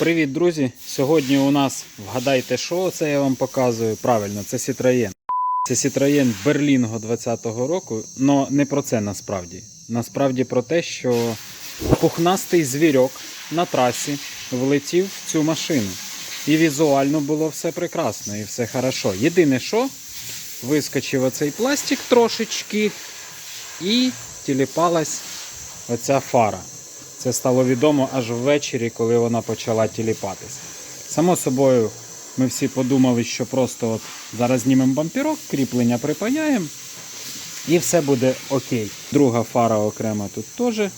Привіт, друзі! Сьогодні у нас вгадайте, що це я вам показую. Правильно, це Citroën. Це Citroën Berlingo 20-го року, але не про це насправді. Насправді про те, що пухнастий звірок на трасі влетів в цю машину. І візуально було все прекрасно і все хорошо. Єдине, що вискочив оцей пластик трошечки і тіліпалась оця фара. Це стало відомо аж ввечері, коли вона почала тіліпатись. Само собою, ми всі подумали, що просто от зараз знімемо бампірок, кріплення припаяємо, і все буде окей. Друга фара окрема тут теж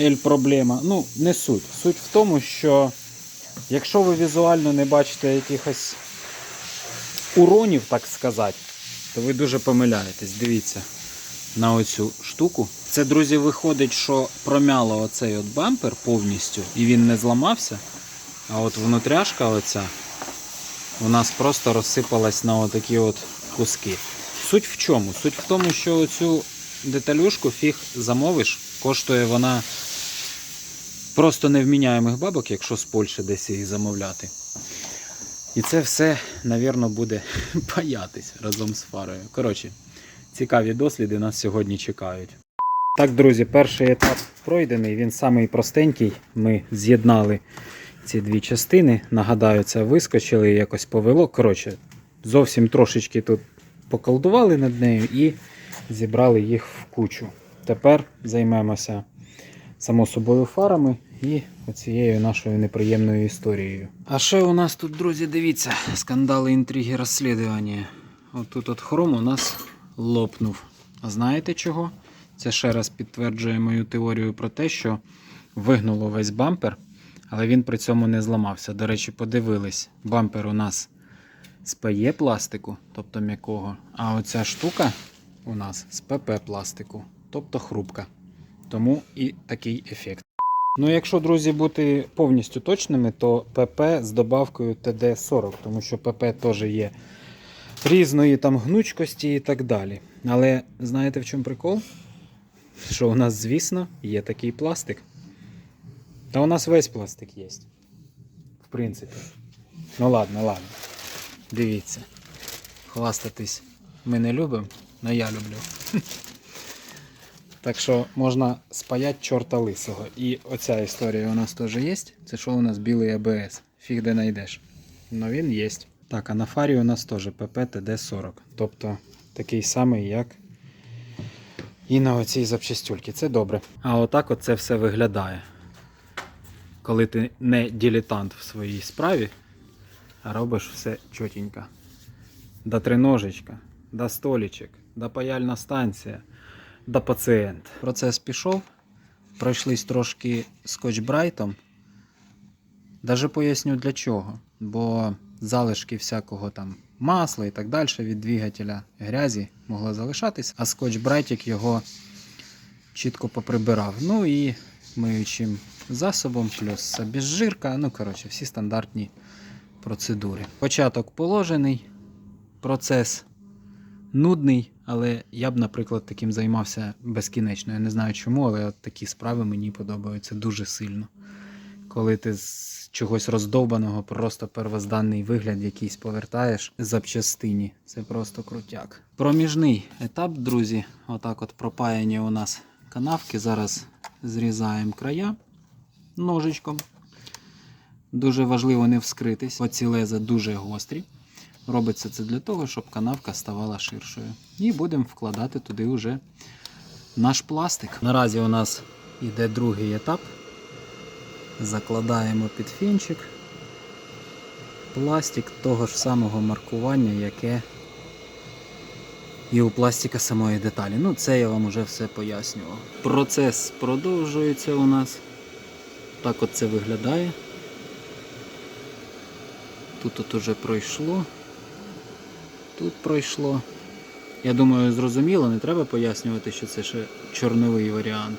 ель проблема. Ну, не суть. Суть в тому, що якщо ви візуально не бачите якихось уронів, так сказати, то ви дуже помиляєтесь. Дивіться на оцю штуку. Це, друзі, виходить, що промяло оцей от бампер повністю і він не зламався. А от внутряшка оця у нас просто розсипалась на отакі от куски. Суть в чому? Суть в тому, що оцю деталюшку фіг замовиш, коштує вона просто невміняємих бабок, якщо з Польщі десь її замовляти. І це все, навірно, буде паятись разом з фарою. Коротше, цікаві досліди нас сьогодні чекають. Так, друзі, перший етап пройдений, він самий простенький. Ми з'єднали ці дві частини. Нагадаю, це вискочили, якось повело. Коротше, зовсім трошечки тут поколдували над нею і зібрали їх в кучу. Тепер займемося само собою фарами і оцією нашою неприємною історією. А ще у нас тут, друзі, дивіться, скандали, інтриги, розслідування. От тут от хром у нас лопнув. А знаєте чого? Це ще раз підтверджує мою теорію про те, що вигнуло весь бампер, але він при цьому не зламався. До речі, подивились, бампер у нас з ПЕ пластику, тобто м'якого, а оця штука у нас з ПП пластику, тобто хрупка. Тому і такий ефект. Ну, якщо, друзі, бути повністю точними, то ПП з добавкою ТД-40, тому що ПП теж є різної там гнучкості і так далі. Але знаєте в чому прикол? Що у нас, звісно, є такий пластик. Та у нас весь пластик є. В принципі. Ну ладно, ладно. Дивіться. Хвастатись ми не любимо, але я люблю. Так що можна спаять чорта лисого. І оця історія у нас теж є. Це що у нас білий АБС. Фіг де знайдеш. Ну він є. Так, а на фарі у нас теж ПП-ТД-40. Тобто такий самий, як і на оцій запчастюльці. Це добре. А отак от це все виглядає. Коли ти не дилетант в своїй справі, а робиш все чотенько. До триножечка, до столічок, до паяльна станція, до пацієнт. Процес пішов. Пройшлись трошки скотч-брайтом. Даже поясню для чого. Бо залишки всякого там масла і так далі від двигателя грязі могло залишатись, а скотч-брайтик його чітко поприбирав. Ну і миючим засобом, плюс безжирка, ну коротше, всі стандартні процедури. Початок положений, процес нудний, але я б, наприклад, таким займався безкінечно. Я не знаю чому, але такі справи мені подобаються дуже сильно. Коли ти з чогось роздовбаного, просто первозданний вигляд якийсь повертаєш запчастині. Це просто крутяк. Проміжний етап, друзі. Отак от пропаяні у нас канавки. Зараз зрізаємо края ножичком. Дуже важливо не вскритись. Оці леза дуже гострі. Робиться це для того, щоб канавка ставала ширшою. І будемо вкладати туди вже наш пластик. Наразі у нас йде другий етап. Закладаємо під фінчик пластик того ж самого маркування, яке і у пластика самої деталі. Ну, це я вам вже все пояснював. Процес продовжується у нас. Так от це виглядає. Тут от уже пройшло. Тут пройшло. Я думаю, зрозуміло, не треба пояснювати, що це ще чорновий варіант.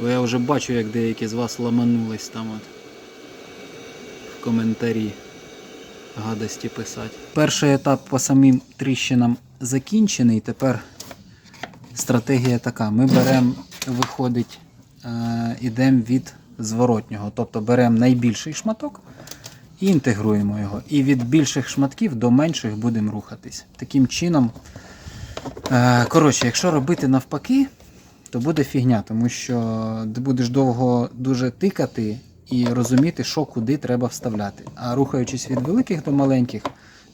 Бо я вже бачу, як деякі з вас ламанулись там от в коментарі гадості писати. Перший етап по самим тріщинам закінчений. Тепер стратегія така. Ми беремо, виходить, е, ідемо від зворотнього. Тобто беремо найбільший шматок і інтегруємо його. І від більших шматків до менших будемо рухатись. Таким чином, е, коротше, якщо робити навпаки, то буде фігня, тому що ти будеш довго дуже тикати і розуміти, що куди треба вставляти. А рухаючись від великих до маленьких,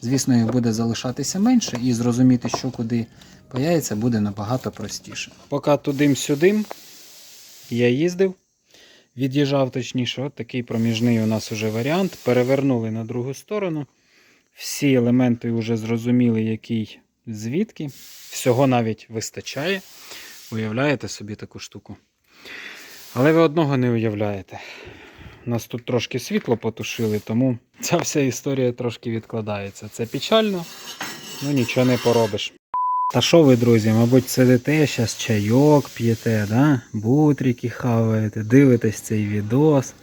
звісно, їх буде залишатися менше, і зрозуміти, що куди паяється, буде набагато простіше. Поки тудим-сюдим я їздив, від'їжджав точніше, от такий проміжний у нас уже варіант. Перевернули на другу сторону. Всі елементи вже зрозуміли, який звідки. Всього навіть вистачає. Уявляєте собі таку штуку. Але ви одного не уявляєте. У нас тут трошки світло потушили, тому ця вся історія трошки відкладається. Це печально, ну нічого не поробиш. Та що ви, друзі, мабуть, сидите, зараз чайок п'єте, да? бутрики хаваєте, дивитесь цей відос.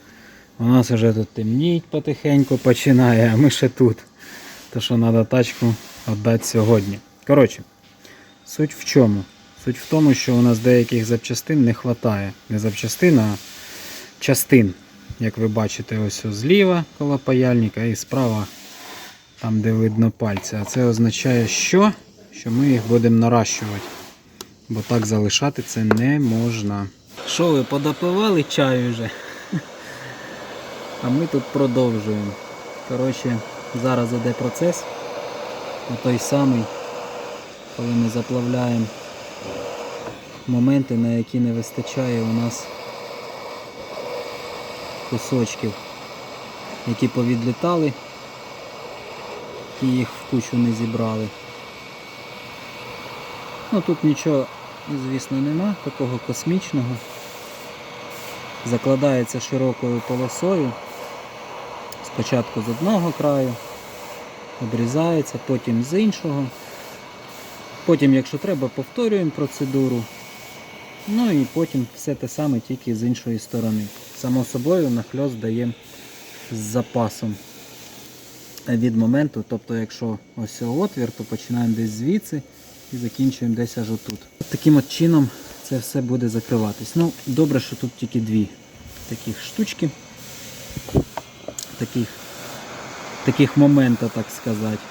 У нас вже тут темніть потихеньку починає, а ми ще тут. То що треба тачку віддати сьогодні. Коротше, суть в чому? Суть в тому, що у нас деяких запчастин не вистачає. Не запчастин, а частин. Як ви бачите, ось зліва коло паяльника і справа, там де видно пальці. А це означає, що? що ми їх будемо наращувати. Бо так залишати це не можна. Що ви подопивали чаю вже? А ми тут продовжуємо. Коротше, зараз іде процес. той самий, коли ми заплавляємо моменти, на які не вистачає у нас кусочків, які повідлітали, і їх в кучу не зібрали. Ну тут нічого, звісно, нема, такого космічного. Закладається широкою полосою. Спочатку з одного краю, обрізається, потім з іншого. Потім, якщо треба, повторюємо процедуру. Ну і потім все те саме тільки з іншої сторони. Само собою нахльост дає з запасом від моменту, тобто якщо ось отвір, то починаємо десь звідси і закінчуємо десь аж отут. От Таким от чином це все буде закриватись. Ну, добре, що тут тільки дві таких штучки, таких, таких момента, так сказати.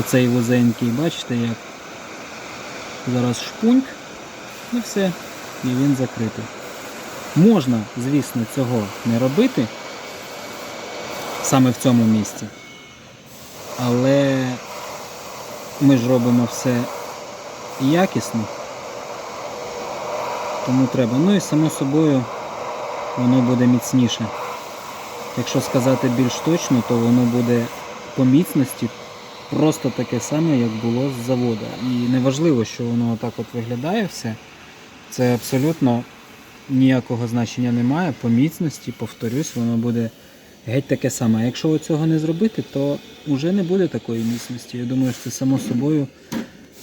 Оцей вузенький, бачите, як зараз шпуньк і все, і він закритий. Можна, звісно, цього не робити саме в цьому місці. Але ми ж робимо все якісно, тому треба. Ну і само собою воно буде міцніше. Якщо сказати більш точно, то воно буде по міцності просто таке саме, як було з заводу. І неважливо, що воно отак от виглядає все. Це абсолютно ніякого значення немає. По міцності, повторюсь, воно буде геть таке саме. Якщо цього не зробити, то вже не буде такої міцності. Я думаю, що це само собою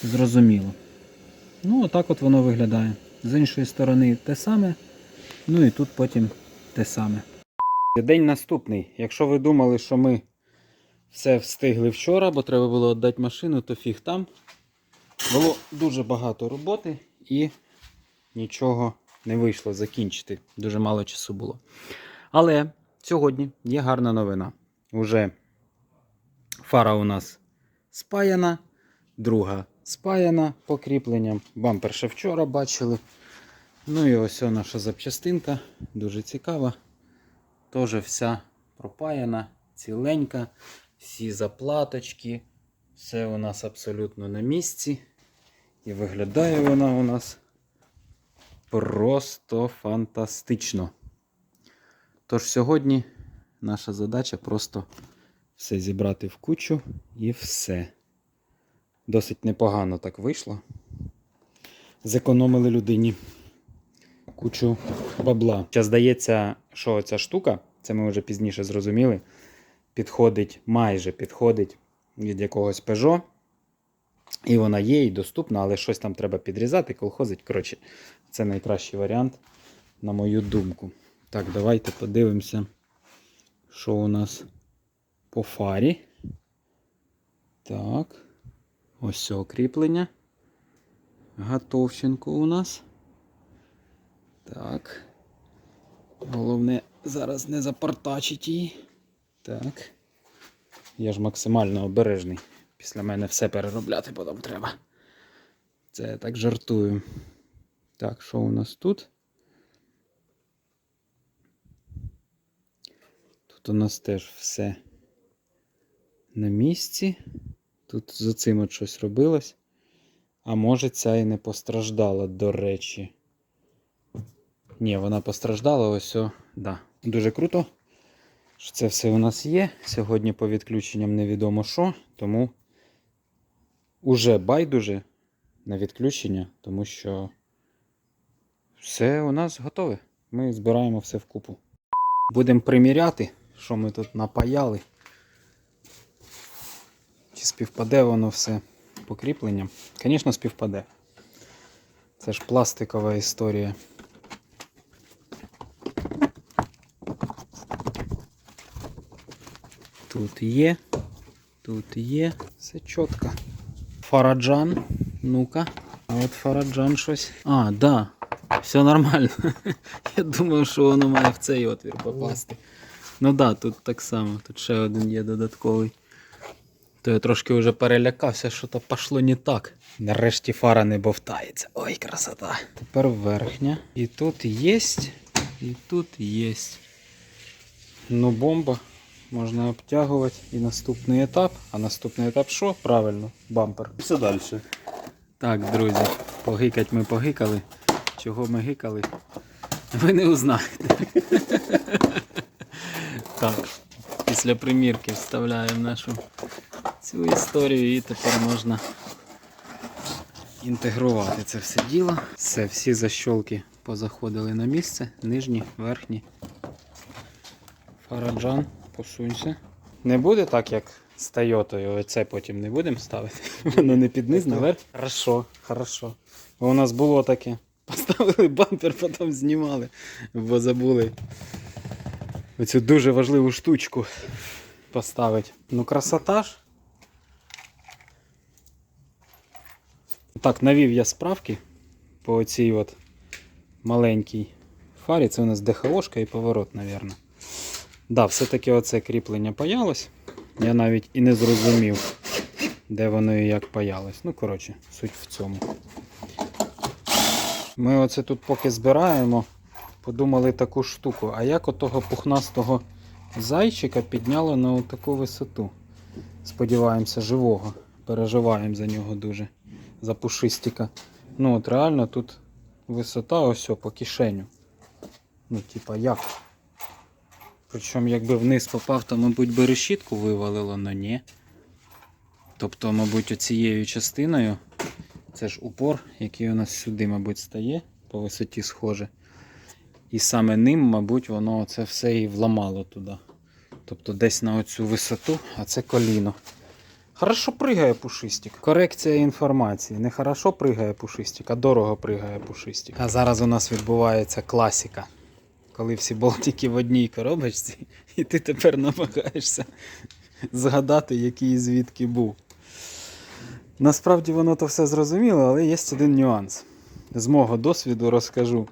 зрозуміло. Ну, отак от воно виглядає. З іншої сторони те саме, ну і тут потім те саме. День наступний. Якщо ви думали, що ми все встигли вчора, бо треба було віддати машину, то фіг там. Було дуже багато роботи і нічого не вийшло закінчити. Дуже мало часу було. Але сьогодні є гарна новина. Уже фара у нас спаяна, друга спаяна покріпленням. Бампер ще вчора бачили. Ну і ось наша запчастинка, дуже цікава. Теж вся пропаяна, ціленька, всі заплаточки, все у нас абсолютно на місці. І виглядає вона у нас просто фантастично. Тож сьогодні наша задача просто все зібрати в кучу і все. Досить непогано так вийшло. Зекономили людині кучу бабла. Зараз здається, що ця штука, це ми вже пізніше зрозуміли, підходить, майже підходить від якогось Peugeot. І вона є і доступна, але щось там треба підрізати, колхозить. Коротше, це найкращий варіант, на мою думку. Так, давайте подивимося, що у нас по фарі. Так. Ось це кріплення. Готовченко у нас. Так. Головне зараз не запортачить її. Так. Я ж максимально обережний. Після мене все переробляти потім треба. Це я так жартую. Так, що у нас тут? Тут у нас теж все на місці. Тут за цим от щось робилось. А може ця і не постраждала, до речі. Ні, вона постраждала, ось о, да. Дуже круто, що це все у нас є. Сьогодні по відключенням невідомо що, тому уже байдуже на відключення, тому що все у нас готове. Ми збираємо все вкупу. Будемо приміряти, що ми тут напаяли. Чи співпаде воно все по кріпленням? Звісно, співпаде. Це ж пластикова історія. Тут є, тут є, все чітко. Фараджан, ну-ка. А от Фараджан щось. А, да. Все нормально. Я думав, що воно має в цей отвір попасти. Ну да, тут так само, тут ще один є додатковий. То я трошки вже перелякався, що то пішло не так. Нарешті фара не бовтається. Ой, красота. Тепер верхня. І тут є, і тут є. Ну, бомба. Можна обтягувати. І наступний етап. А наступний етап що? Правильно, бампер. Все далі. Так, друзі, погикать ми погикали. Чого ми гикали? Ви не узнаєте. Так, після примірки вставляємо нашу цю історію і тепер можна інтегрувати це все діло. Все, всі защолки позаходили на місце. Нижні, верхні. Фараджан, посунься. Не буде так, як з Тойотою. Оце потім не будемо ставити. Воно не під низ, наверх. Хорошо, хорошо. Бо у нас було таке. Поставили бампер, потім знімали, бо забули оцю дуже важливу штучку поставити. Ну, красота ж. Так, навів я справки по цій от маленькій фарі. Це у нас ДХОшка і поворот, мабуть. Да, все-таки оце кріплення паялось. Я навіть і не зрозумів, де воно і як паялось. Ну, коротше, суть в цьому. Ми оце тут поки збираємо, подумали таку штуку. А як отого пухнастого зайчика підняло на таку висоту? Сподіваємося, живого. Переживаємо за нього дуже. За пушистика. Ну от реально тут висота ось по кишеню. Ну, типа як? Причому якби вниз попав, то, мабуть, би решітку вивалило, але ні. Тобто, мабуть, оцією частиною, це ж упор, який у нас сюди, мабуть, стає, по висоті схоже. І саме ним, мабуть, воно це все і вламало туди. Тобто десь на оцю висоту, а це коліно. Хорошо пригає пушистик. Корекція інформації. Не хорошо пригає пушистик, а дорого пригає пушистик. А зараз у нас відбувається класіка. Коли всі болтики в одній коробочці, і ти тепер намагаєшся згадати, який звідки був. Насправді воно то все зрозуміло, але є один нюанс. З мого досвіду розкажу.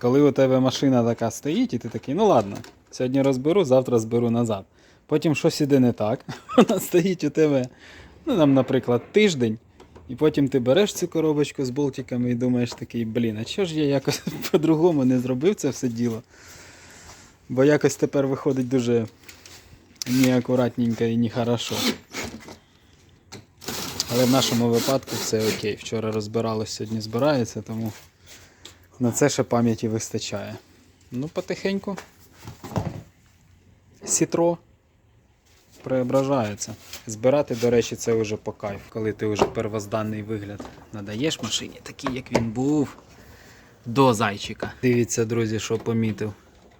Коли у тебе машина така стоїть, і ти такий, ну ладно, сьогодні розберу, завтра зберу назад. Потім щось іде не так. Вона стоїть у тебе, ну там, наприклад, тиждень, і потім ти береш цю коробочку з болтиками і думаєш такий, блін, а чого ж я якось по-другому не зробив це все діло? Бо якось тепер виходить дуже неакуратненько і нехорошо. Але в нашому випадку все окей. Вчора розбиралось, сьогодні збирається, тому на це ще пам'яті вистачає. Ну, потихеньку. Сітро преображається. Збирати, до речі, це вже по кайф, коли ти вже первозданний вигляд надаєш машині, такий, як він був до зайчика. Дивіться, друзі, що помітив.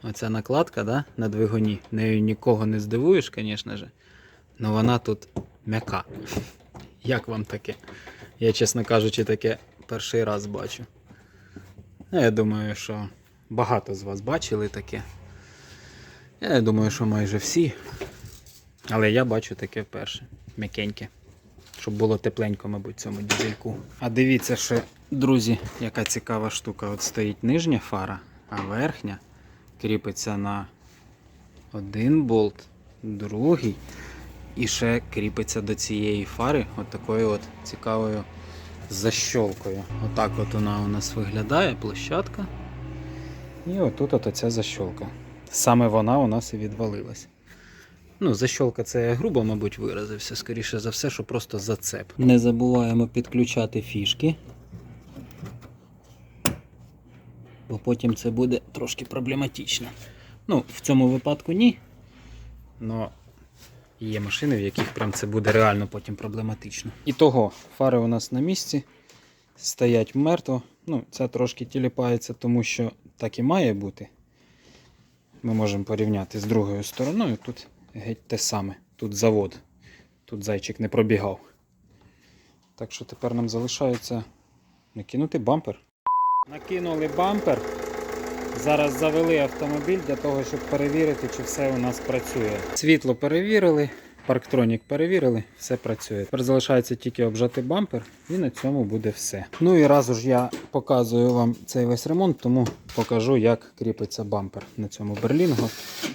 Оця накладка да, на двигуні. Нею нікого не здивуєш, звісно. Але вона тут м'яка. Як вам таке? Я, чесно кажучи, таке перший раз бачу. Ну, Я думаю, що багато з вас бачили таке. Я думаю, що майже всі. Але я бачу таке вперше. М'якеньке. Щоб було тепленько, мабуть, цьому дізельку. А дивіться ще, друзі, яка цікава штука. От стоїть нижня фара, а верхня кріпиться на один болт, другий. І ще кріпиться до цієї фари от такою от цікавою защолкою. Отак от вона у нас виглядає, площадка. І отут от оця защолка. Саме вона у нас і відвалилась. Ну, защолка це я грубо, мабуть, виразився. Скоріше за все, що просто зацеп. Не забуваємо підключати фішки. Бо потім це буде трошки проблематично. Ну, в цьому випадку ні. Но є машини, в яких прям це буде реально потім проблематично. І того, фари у нас на місці, стоять мертво. Ну, ця трошки тіліпається, тому що так і має бути. Ми можемо порівняти з другою стороною. Тут геть те саме. Тут завод. Тут зайчик не пробігав. Так що тепер нам залишається накинути бампер. Накинули бампер. Зараз завели автомобіль для того, щоб перевірити, чи все у нас працює. Світло перевірили, парктронік перевірили, все працює. Тепер залишається тільки обжати бампер, і на цьому буде все. Ну і разу ж я показую вам цей весь ремонт, тому покажу, як кріпиться бампер на цьому берлінгу.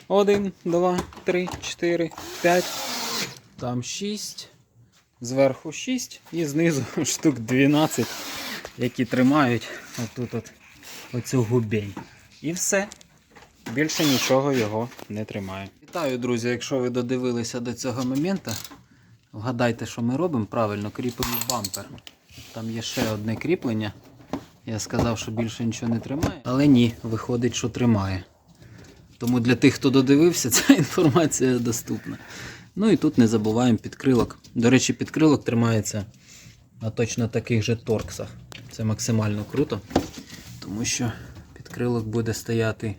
Один, два, три, чотири, п'ять, там шість. Зверху 6 і знизу штук 12, які тримають отут от оцю губень. І все. Більше нічого його не тримає. Вітаю, друзі! Якщо ви додивилися до цього моменту, вгадайте, що ми робимо правильно, кріпимо бампер. Там є ще одне кріплення. Я сказав, що більше нічого не тримає. Але ні, виходить, що тримає. Тому для тих, хто додивився, ця інформація доступна. Ну і тут не забуваємо підкрилок. До речі, підкрилок тримається на точно таких же торксах. Це максимально круто, тому що підкрилок буде стояти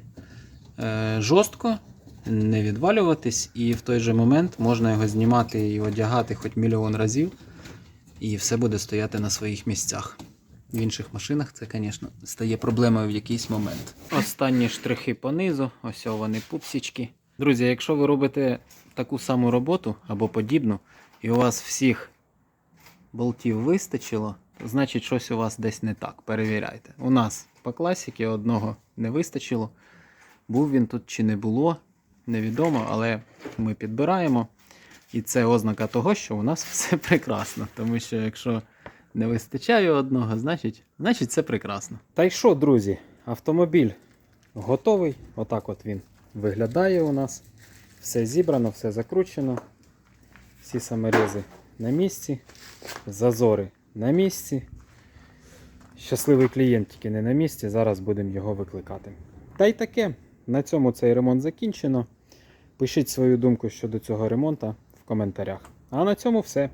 е, жорстко, не відвалюватись, і в той же момент можна його знімати і одягати хоч мільйон разів, і все буде стояти на своїх місцях. В інших машинах це, звісно, стає проблемою в якийсь момент. Останні штрихи понизу, ось вони пупсічки. Друзі, якщо ви робите таку саму роботу або подібну, і у вас всіх болтів вистачило, значить щось у вас десь не так. Перевіряйте. У нас по класіки одного не вистачило. Був він тут чи не було, невідомо, але ми підбираємо. І це ознака того, що у нас все прекрасно. Тому що якщо не вистачає одного, значить, значить це прекрасно. Та й що, друзі, автомобіль готовий. Отак от він виглядає у нас. Все зібрано, все закручено. Всі саморези на місці, зазори на місці. Щасливий клієнт тільки не на місці, зараз будемо його викликати. Та й таке. На цьому цей ремонт закінчено. Пишіть свою думку щодо цього ремонту в коментарях. А на цьому все.